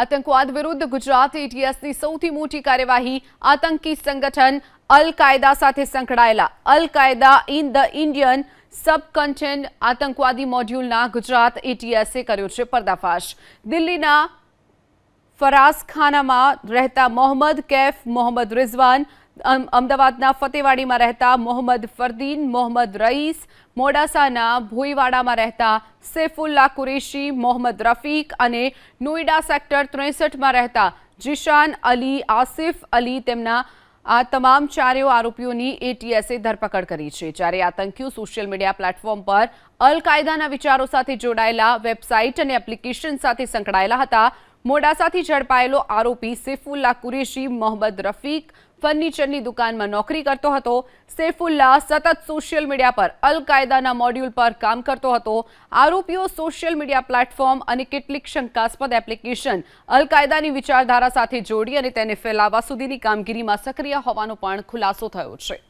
આતંકવાદ વિરુદ્ધ ગુજરાત એટીએસની સૌથી મોટી કાર્યવાહી આતંકી સંગઠન અલ કાયદા સાથે સંકળાયેલા. અલ કાયદા ઇન ધ ઇન્ડિયન સબકન્ટેન્ટ આતંકવાદી મોડ્યુલના ગુજરાત એટીએસે કર્યો છે પર્દાફાશ. દિલ્હીના ફરાસખાનામાં રહેતા મોહમ્મદ કૈફ, મોહમ્મદ રિઝવાન અમદાવાદના ફતેવાડીમાં રહેતા મોહમ્મદ ફરદીન, મોહમ્મદ રઈસ, મોડાસાના ભોઈવાડામાં રહેતા સૈફુલ્લા કુરેશી, મોહમ્મદ રફીક અને નોઈડા સેક્ટર ત્રેસઠમાં રહેતા જીશાન અલી, આસિફ અલી તેમના આ તમામ ચારેય આરોપીઓની એટીએસે ધરપકડ કરી છે. જ્યારે આતંકીઓ સોશિયલ મીડિયા પ્લેટફોર્મ પર અલ કાયદાના વિચારો સાથે જોડાયેલા, વેબસાઇટ અને એપ્લિકેશન સાથે સંકળાયેલા હતા મોડાસાથી ઝડપાયેલો આરોપી સૈફુલ્લા કુરેશી મોહમ્મદ રફીક ફર્નિચરની દુકાનમાં નોકરી કરતો હતો. સૈફુલ્લા સતત સોશિયલ મીડિયા પર અલ કાયદાના મોડ્યુલ પર કામ કરતો હતો. આરોપીઓ સોશિયલ મીડિયા પ્લેટફોર્મ અને કેટલીક શંકાસ્પદ એપ્લિકેશન અલ કાયદાની વિચારધારા સાથે જોડી અને તેને ફેલાવવા સુધીની કામગીરીમાં સક્રિય હોવાનો પણ ખુલાસો થયો છે.